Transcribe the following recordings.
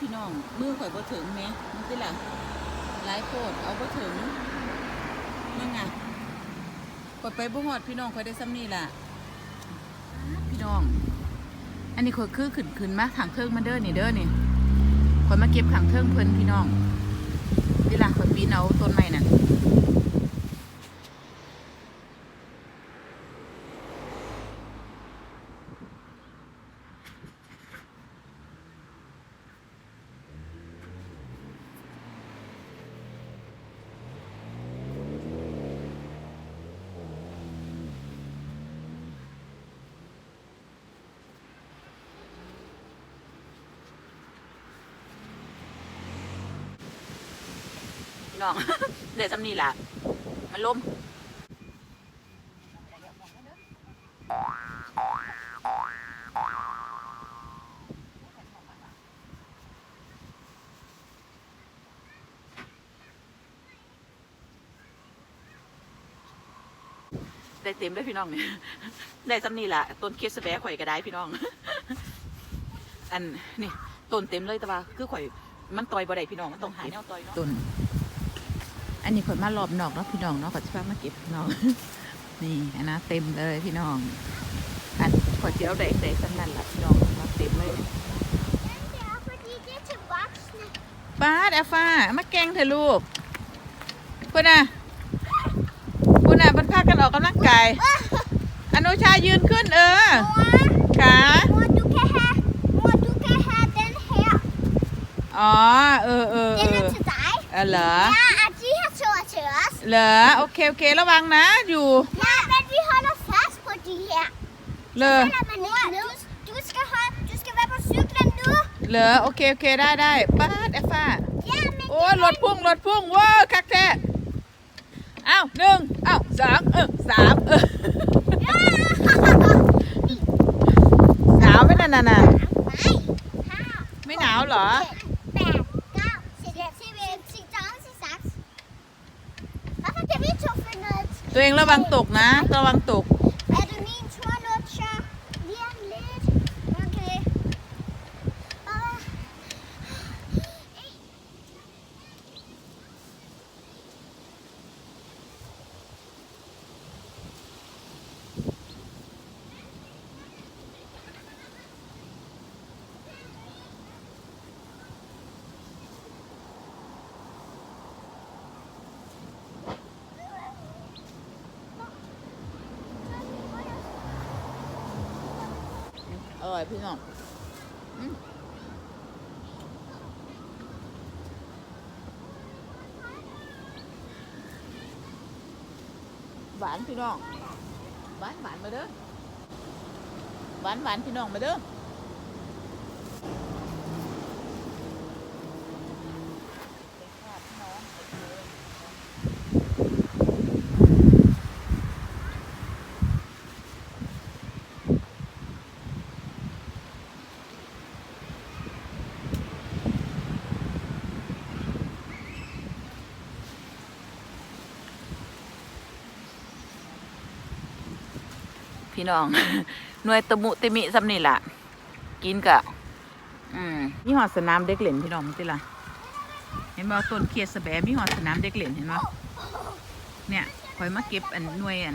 พี่น้อง มือข่อยบ่ถึงไหมมันสิล่ะหลายโพดเอาบ่ถึงนั่อไงข่อยไปบ่ฮอดพี่น้องข่อยได้ซ้ำนี่ล่ะพี่น้อง อันนี้ข่อยคือขึ้นขึ้นมาถังเทิงมาเด้อนี่เด้อนี่ข่อยมาเก็บถังเครื่องเพิ่นพี่น้องนี่ล่ะข่อยปีนเอาต้นไม้ น้อง เดี๋ยวจำนี่ล่ะ มันล่มได้เต็มเลยพี่น้องเนี่ยได้จำนี่ล่ะ ต้นเคสแบะข่อยก็ได้พี่น้อง อันนี่ต้นเต็มเลยแต่ว่าคือข่อยมันต่อยบ่ได้พี่น้องมันต้องหาแนวต่อยเนาะต้น นนี้ข่อยมารอบนอกเนาะพี่น้องเนาะข่อยจะพามาเก็บพี่น้อง นี่อันนะเต็มเลยพี่น้อง อันข่อยจะเอาได้ได้สันนั่นล่ะพี่น้องมาเต็มเลย Ja, fordi det er til voksne. ป้าดแอฟฟ้ามาแกล้งเถอะลูกคุณน่ะคุณน่ะมันพากันออกกำลังกายอนุชายืนขึ้นเออ Mor, ขา mor, du kan have, mor, du kan have den her. อ๋อ เออเออเอ Den อ er til dig. เออเหรอ เหรอโอเคโอเคระวังนะอยู่ Ja, men vi holder fast på de her. เลอ Falder man ikke ned. Du, du, skal holde, du skal være på cyklen nu. เหรอโอเคโอเคได้ได้ป้าดแอฟฟ้า Ja, men โอ้ยรถพุ่งรถพุ่งว้าวคักแท้เอ้าหนึ่งเอ้าสองเออสามเออหนาวไหมนั่นน่ะน่ะ Nej. Her. ไม่หนาวเหรอ 8, ตัวเองระวังตกนะ ระวังตก อร่อยพี่น้องหวานพี่น้องหวานหวานมาเด้อหวานหวานพี่น้องมาเด้อ พี่น้อง หน่วยตะมุตะมิซ้ำนี่ล่ะ กินกะอืมมีหอดสนามเด็กเล่นพี่น้องมั้งติล่ะ เห็นบ่ต้นเคียสแบมีหอดสนามเด็กเล่นเห็นบ่เนี่ยคอยมาเก็บอันหน่วยอัน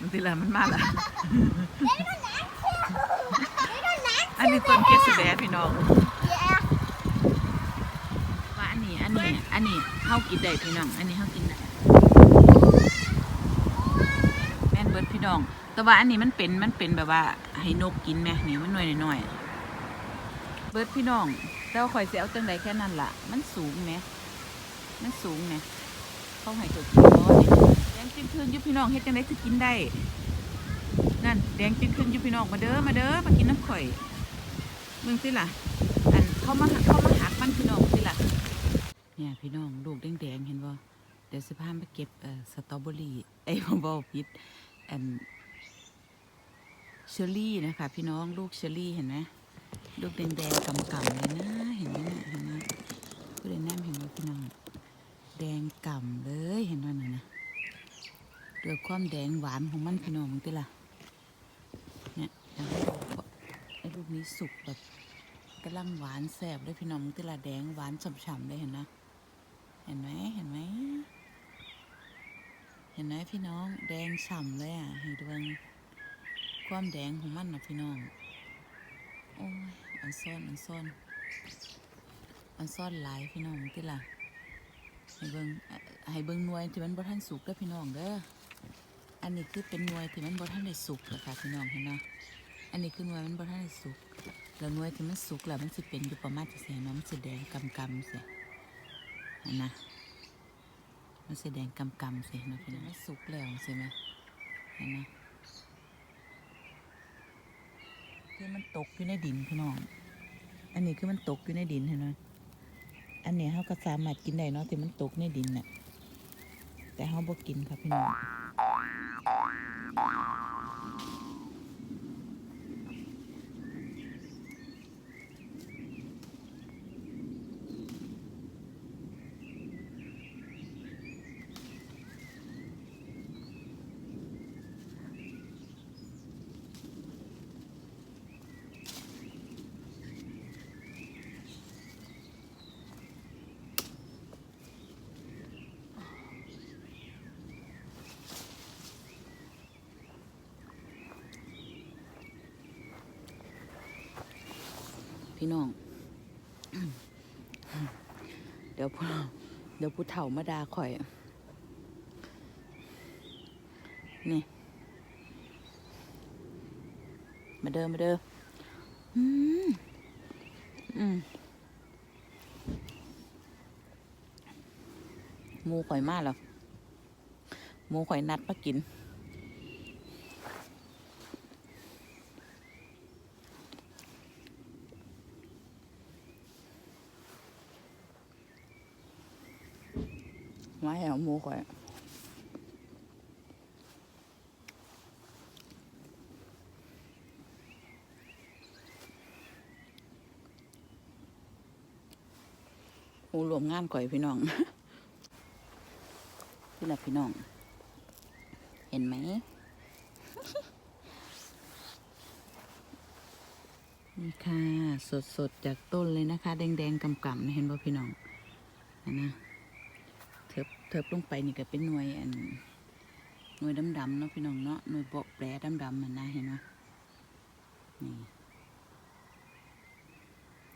มันติล่ะมันมาละอันนี้ต้นเคียสแบพี่น้องว่าอันนี้อันนี้อันนี้เฮากินได้พี่น้อง อันนี้เฮากินได้แม่นเบิดพี่น้อง แต่ว่าอันนี้มันเป็นมันเป็นแบบว่า ให้นกกินแม่นี่มันหน่อยหน่อยเบิร์ดพี่น้องแต่ว่าข่อยสิเอาจังใดแค่นั้นล่ะ มันสูงแหมมันสูงแหมเขาให้ตัวกินแดงจึงคืนยู่พี่น้องเฮ็ดจังได๋สิกินได้ นั่นแดงจึงคืนยู่พี่น้องมาเด้อมาเด้อมากินน้ำข่อยมึงสิล่ะ อันเขามาเขามาหักมันพี่น้องสิล่ะเนี่ยพี่น้องลูกแดงๆเห็นบ่เดี๋ยวสิพาไปเก็บเอ่อสตรอเบอรี่เอ้บ่บ่ผิดอัน เชอรี่นะคะ พี่น้องลูกเชอรี่เห็นไหมลูกแดงๆกำๆเลยนะเห็นไหมเห็นไหมผู้ใดแนมเห็นว่าพี่น้อง แดงกำเลยเห็นว่าน่ะนะด้วยความแดงหวานของมันพี่น้องมึงติล่ะเนี่ยเอาให้ดูก่อนไอ้ลูกนี้สุกแบบกำลังหวานแสบเลยพี่น้องมึงติละแดงหวานฉ่ำๆเลยเห็นนะเห็นไหมเห็นไหมเห็นไหมพี่น้องแดงฉ่ำเลยอะให้ดูเบิ่ง ความแดงของมันนะพี่น้อง โอ้ยอันซ่อนอันซ่อนอันซ่อนหลายพี่น้องติละให้เบิงให้เบิ่งหน่วยที่มันบ่ทันสุกเด้อพี่น้องเด้อ อันนี้คือเป็นหน่วยที่มันบ่ทันได้สุกแล้วค่ะพี่น้องเห็นเนาะอันนี้คือหน่วยมันบ่ทันได้สุก แล้วหน่วยที่มันสุกแล้วมันสิเป็นอยู่ประมาณจะเสียเนาะมันสิแดงกำกำเสียนนะมันสิแดงกำกำเสียนะพี่น้องมันสุกแล้วใช่ไหมเห็นน คือมันตกอยู่ในดินพี่น้อง อันนี้คือมันตกอยู่ในดินเห็นไหมอันนี้เขาก็สามารถกินได้เนาะที่มันตกในดินน่ะ แต่เขาบ่กินครับพี่น้อง พี่น้อง เดี๋ยวผู้เดี๋ยวผู้เฒ่ามาดาข่อย นี่ มาเดิมมาเดิมอืมอืมมูข่อยมากแล้วมูข่อยนัดมากิน ไมูข่อยหูรวมงานข่อยพี่น้องพี่หละพี่น้อง เห็นไหมนี่ค่ะ สดๆ จากต้นเลยนะคะ แดงๆกำๆเห็นป่ะพี่น้องนะ เทิบลงไปนี่ก็เป็นหน่วยอันหน่วยดำๆเนาะพี่น้องเนาะหน่วยเบาะแปรดำๆมันนะเห็นไหมนี่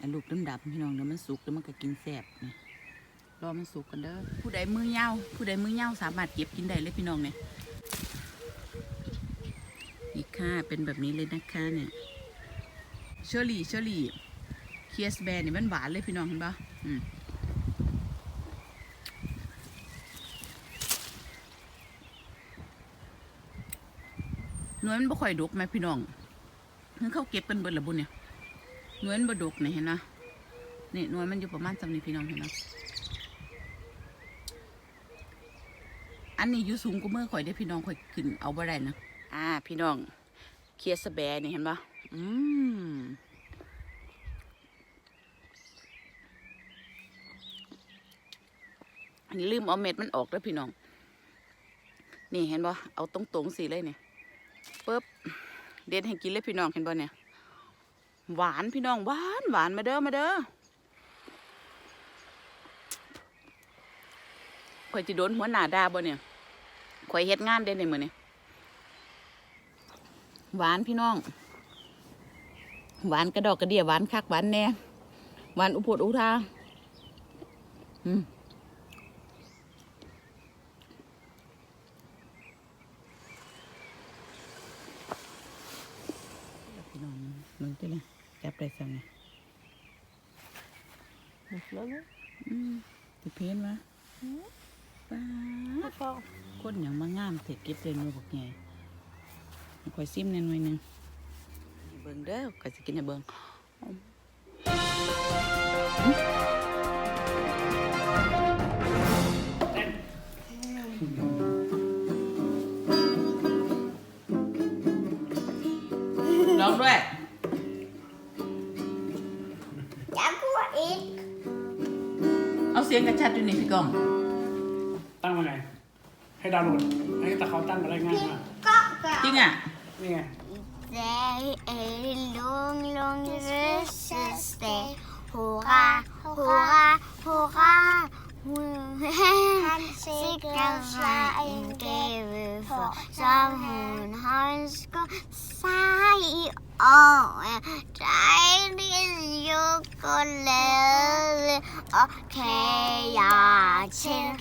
อันลูกดำๆพี่น้องเดี๋ยวมันสุกแล้วมันก็กินแสบนี่รอมันสุกกันเด้อผู้ใดมือเหี่ยวผู้ใดมือเหี่ยวสามารถเก็บกินได้เลยพี่น้องเนี่ยนี่ค่ะเป็นแบบนี้เลยนะคะเนี่ยเชอรี่เชอรี่เคียสแบร์นี่มันหวานเลยพี่น้องเห็นปะอืม หน่วยมันบ่ค่อยดกไหมพี่น้องคือเขาเก็บกันเบิดละบุญเนี่ยหน่วยมันบ่ดกเนี่ยเห็นนะนี่หน่วยมันอยู่ประมาณจำนี้พี่น้องเห็นนะอันนี้อยู่สูงกว่าเมื่อข่อยได้พี่น้องข่อยขึ้นเอาบ่ได้นะอ่า พี่น้องเคียสแบร์นี่เห็นปะอืมอันนี้ลืมเอาเม็ดมันออกแล้วพี่น้อง นี่เห็นปะเอาตรงๆสีเลยเนี่ย ปุ๊บเด็ดให้กินเลยพี่น้องเห็นบ่เนี่ย หวานพี่น้องหวานหวานมาเด้อมาเด้อข่อยจะโดนหัวหน้าด่าบ่เนี่ยข่อยเฮ็ดงานเด่นในมือเนี่ยหวานพี่น้อง หวานกระดอกกระเดียหวานคักหวานแน่หวานอุปดอุทาอืม พี่น้อง มึงจะเลยจับได้สั่งไงอืมสิเพี้ยนวะป้าดคนอย่างมางามเสร็จเก็บเลยมือบอกไงคอยซิมแน่หน่อยหนึงเบิ่งเด้อก็สิกินให้เบิ่งลองด้วย อีกเอาเสียงกระชัดดูนี่พี่กองตั้งมาไง ให้ดาวน์โหลดให้ตะเขาตั้งก็ได้ง่ายมากก็ก็จริงอ่ะนี่ไง They a long, long races day. Hurra, hurra, hurra. Sikkert var en gave for, som hun håndskål sig i Oh, Chinese ukulele. Okay, yeah, chill.